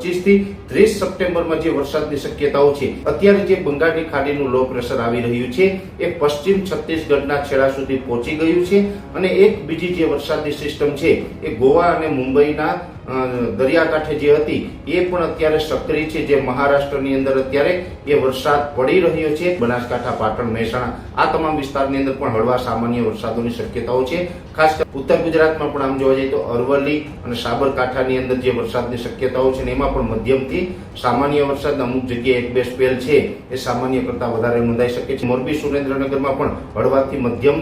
પચીસથી ત્રીસ સપ્ટેમ્બરમાં જે વરસાદની શક્યતાઓ છે, અત્યારે જે બંગાળની ખાડીનું લો પ્રેશર આવી રહ્યું છે, એ પશ્ચિમ છત્તીસગઢના છેડા સુધી પહોંચી ગયું છે અને એક બીજી જે વરસાદની સિસ્ટમ છે, એ ગોવા અને મુંબઈના દરિયાકાંઠે જે હતી, એ પણ અત્યારે સક્રિય છે. જે મહારાષ્ટ્રની અંદર અત્યારે એ વરસાદ પડી રહ્યો છે. બનાસકાંઠા, પાટણ, મહેસાણા, આ તમામ વિસ્તારની અંદર પણ હળવા સામાન્ય વરસાદોની શક્યતાઓ છે. ખાસ કરી ઉત્તર ગુજરાતમાં પણ આમ જોવા જઈએ તો અરવલ્લી અને સાબરકાંઠાની અંદર જે વરસાદની શક્યતાઓ છે ને એમાં પણ મધ્યમથી સામાન્ય વરસાદ, અમુક જગ્યાએ એક બે સ્પેલ છે, એ સામાન્ય કરતા વધારે નોંધાઈ શકે છે. મોરબી સુરેન્દ્રનગરમાં પણ હળવાથી મધ્યમ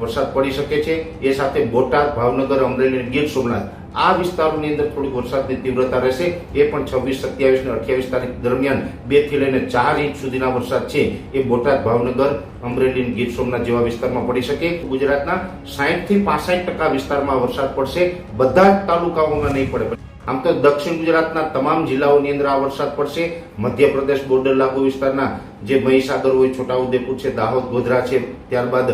વરસાદ પડી શકે છે. એ સાથે બોટાદ, ભાવનગર, અમરેલી ગીર સોમનાથ આ વિસ્તારોની અંદર થોડીક વરસાદની તીવ્રતા રહેશે. એ પણ છવ્વીસ, સત્યાવીસ ને અઠ્યાવીસ તારીખ દરમિયાન બેથી લઈને ચાર ઇંચ સુધીના વરસાદ છે. એ બોટાદ, ભાવનગર, અમરેલી ગીર સોમનાથ જેવા વિસ્તારમાં પડી શકે. ગુજરાતના સાહીઠથી પાસઠ ટકા વિસ્તારમાં વરસાદ પડશે. બધા જ તાલુકાઓમાં નહીં પડે આમ તો દક્ષિણ ગુજરાતના તમામ જિલ્લાઓની અંદર આ વરસાદ પડશે. મધ્યપ્રદેશ, બોર્ડર લાગુ વિસ્તારના જે મહીસાગર હોય, છોટાઉદેપુર છે, દાહોદ, ગોધરા છે, ત્યારબાદ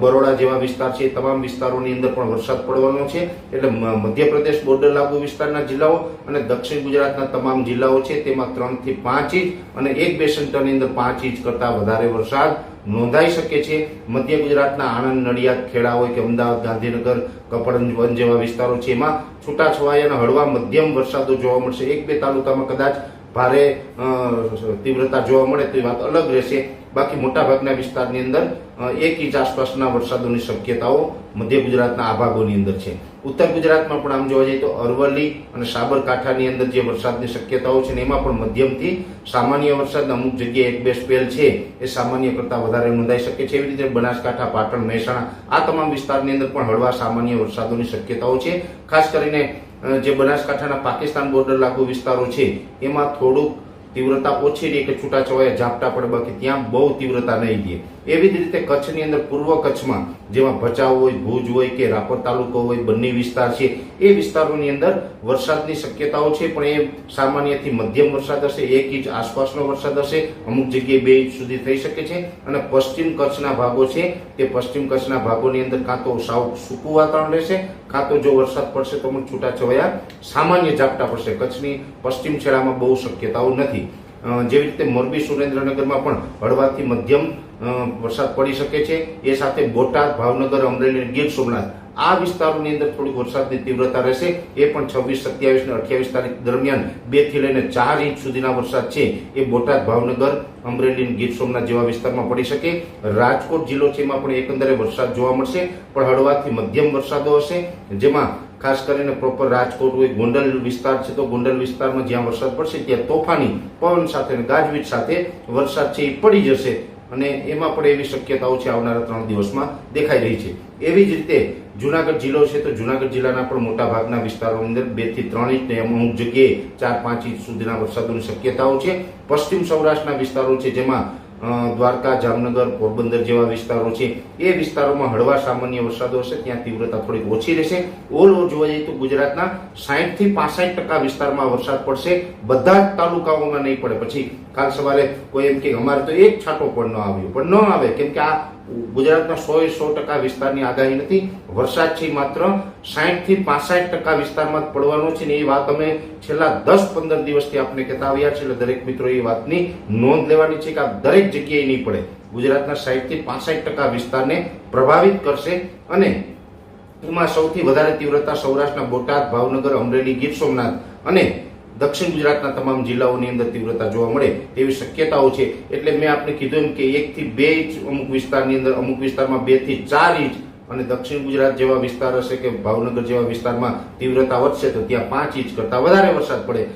બરોડા જેવા વિસ્તાર છે. તમામ વિસ્તારોની અંદર પણ વરસાદ પડવાનો છે. એટલે મધ્યપ્રદેશ બોર્ડર લાગુ વિસ્તારના જિલ્લાઓ અને દક્ષિણ ગુજરાતના તમામ જિલ્લાઓ છે, તેમાં ત્રણથી પાંચ ઇંચ અને એક બે સેન્ટરની અંદર પાંચ ઇંચ કરતા વધારે વરસાદ નોંધાઈ શકે છે. મધ્ય ગુજરાતના આણંદ, નડિયાદ ખેડા હોય કે અમદાવાદ, ગાંધીનગર, કપડવંજ જેવા વિસ્તારો છે. એમાં છૂટાછવાયા અને હળવા મધ્યમ વરસાદો જોવા મળશે. એક બે તાલુકામાં કદાચ ભારે તીવ્રતા જોવા મળે તો એ વાત અલગ રહેશે. બાકી મોટાભાગના વિસ્તારની અંદર એક ઇંચ આસપાસના વરસાદોની શક્યતાઓ મધ્ય ગુજરાતના આ ભાગોની અંદર છે. ઉત્તર ગુજરાતમાં પણ આમ જોવા જઈએ તો અરવલ્લી અને સાબરકાંઠાની અંદર જે વરસાદની શક્યતાઓ છે ને એમાં પણ મધ્યમથી સામાન્ય વરસાદ અમુક જગ્યાએ એક બે સ્પેલ છે, એ સામાન્ય કરતાં વધારે નોંધાઈ શકે છે. એવી રીતે બનાસકાંઠા, પાટણ, મહેસાણા આ તમામ વિસ્તારની અંદર પણ હળવા સામાન્ય વરસાદોની શક્યતાઓ છે. ખાસ કરીને જે બનાસકાંઠાના પાકિસ્તાન બોર્ડર લાગુ વિસ્તારો છે એમાં થોડુંક તીવ્રતા ઓછી રહી કે છૂટાછવાયા ઝાપટા પડે, બાકી ત્યાં બહુ તીવ્રતા નહીં ગઈ એવી જ રીતે કચ્છની અંદર પૂર્વ કચ્છમાં જેમાં ભચાઉ હોય, ભુજ હોય કે રાપર તાલુકો હોય, બંને વિસ્તાર છે, એ વિસ્તારોની અંદર વરસાદની શક્યતાઓ છે, પણ એ સામાન્યથી મધ્યમ વરસાદ હશે, એક ઇંચ આસપાસનો વરસાદ હશે, અમુક જગ્યાએ બે ઇંચ સુધી થઈ શકે છે, અને પશ્ચિમ કચ્છના ભાગો છે, તે પશ્ચિમ કચ્છના ભાગોની અંદર કાં તો સાવ સૂકું વાતાવરણ રહેશે, કાં તો જો વરસાદ પડશે તો પણ છૂટાછવાયા સામાન્ય ઝાપટા પડશે. કચ્છની પશ્ચિમ છેડામાં બહુ શક્યતાઓ નથી. જેવી રીતે મોરબી સુરેન્દ્રનગરમાં પણ હળવાથી મધ્યમ વરસાદ પડી શકે છે. એ સાથે બોટાદ, ભાવનગર, અમરેલી ગીર સોમનાથ આ વિસ્તારોની અંદર થોડીક વરસાદની તીવ્રતા રહેશે. એ પણ છવ્વીસ, સત્યાવીસ ને અઠ્યાવીસ તારીખ દરમિયાન બેથી લઈને ચાર ઇંચ સુધીના વરસાદ છે. એ બોટાદ, ભાવનગર, અમરેલી ગીર સોમનાથ જેવા વિસ્તારમાં પડી શકે. રાજકોટ જિલ્લો છે એમાં પણ એકંદરે વરસાદ જોવા મળશે, પણ હળવાથી મધ્યમ વરસાદો હશે. જેમાં ખાસ કરીને પ્રોપર રાજકોટ હોય, ગોંડલ વિસ્તાર છે તો ગોંડલ વિસ્તારમાં જ્યાં વરસાદ પડશે ત્યાં તોફાની, પવન સાથે ગાજવીજ સાથે વરસાદ છે એ પડી જશે અને એમાં પણ એવી શક્યતાઓ છે આવનારા ત્રણ દિવસમાં દેખાઈ રહી છે. એવી જ રીતે જુનાગઢ જિલ્લો છે તો જુનાગઢ જિલ્લાના પણ મોટા ભાગના વિસ્તારોની અંદર બેથી ત્રણ ઇંચ અમુક જગ્યાએ ચાર પાંચ ઇંચ સુધીના વરસાદોની શક્યતાઓ છે. પશ્ચિમ સૌરાષ્ટ્રના વિસ્તારો છે જેમાં દ્વારકા, જામનગર, પોરબંદર જેવા વિસ્તારો છે. એ વિસ્તારોમાં હળવા સામાન્ય વરસાદો હશે, ત્યાં તીવ્રતા થોડીક ઓછી રહેશે. ઓલ ઓવર જોવા જઈએ તો ગુજરાતના સાહીઠથી પાસઠ ટકા વિસ્તારમાં વરસાદ પડશે. બધા જ તાલુકાઓમાં નહીં પડે. પછી કાલ સવારે કોઈ એમ કે અમારે તો એક છાંટો પણ ન આવ્યો. પણ ન આવે. કેમ કે આ ગુજરાતના સો એ સો ટકા વિસ્તારની આગાહી નથી. વરસાદ છે માત્ર સાહીઠથી પાસઠ ટકા વિસ્તારમાં જ પડવાનો છે ને એ વાત અમે છેલ્લા દસ પંદર દિવસથી આપને કહેતા આવ્યા છે એટલે દરેક મિત્રો એ વાતની નોંધ લેવાની છે કે આ દરેક જગ્યાએ નહીં પડે. ગુજરાતના સાહીઠથી પાસઠ ટકા વિસ્તારને પ્રભાવિત કરશે અને એમાં સૌથી વધારે તીવ્રતા સૌરાષ્ટ્રના બોટાદ, ભાવનગર, અમરેલી, ગીર સોમનાથ અને દક્ષિણ ગુજરાતના તમામ જિલ્લાઓની અંદર તીવ્રતા જોવા મળે તેવી શક્યતાઓ છે. એટલે મેં આપને કીધું એમ કે એક થી બે ઇંચ અમુક વિસ્તારની અંદર, અમુક વિસ્તારમાં બેથી ચાર ઇંચ અને દક્ષિણ ગુજરાત જેવા વિસ્તાર હશે કે ભાવનગર જેવા વિસ્તારમાં તીવ્રતા વધશે તો ત્યાં પાંચ ઇંચ કરતા વધારે વરસાદ પડે.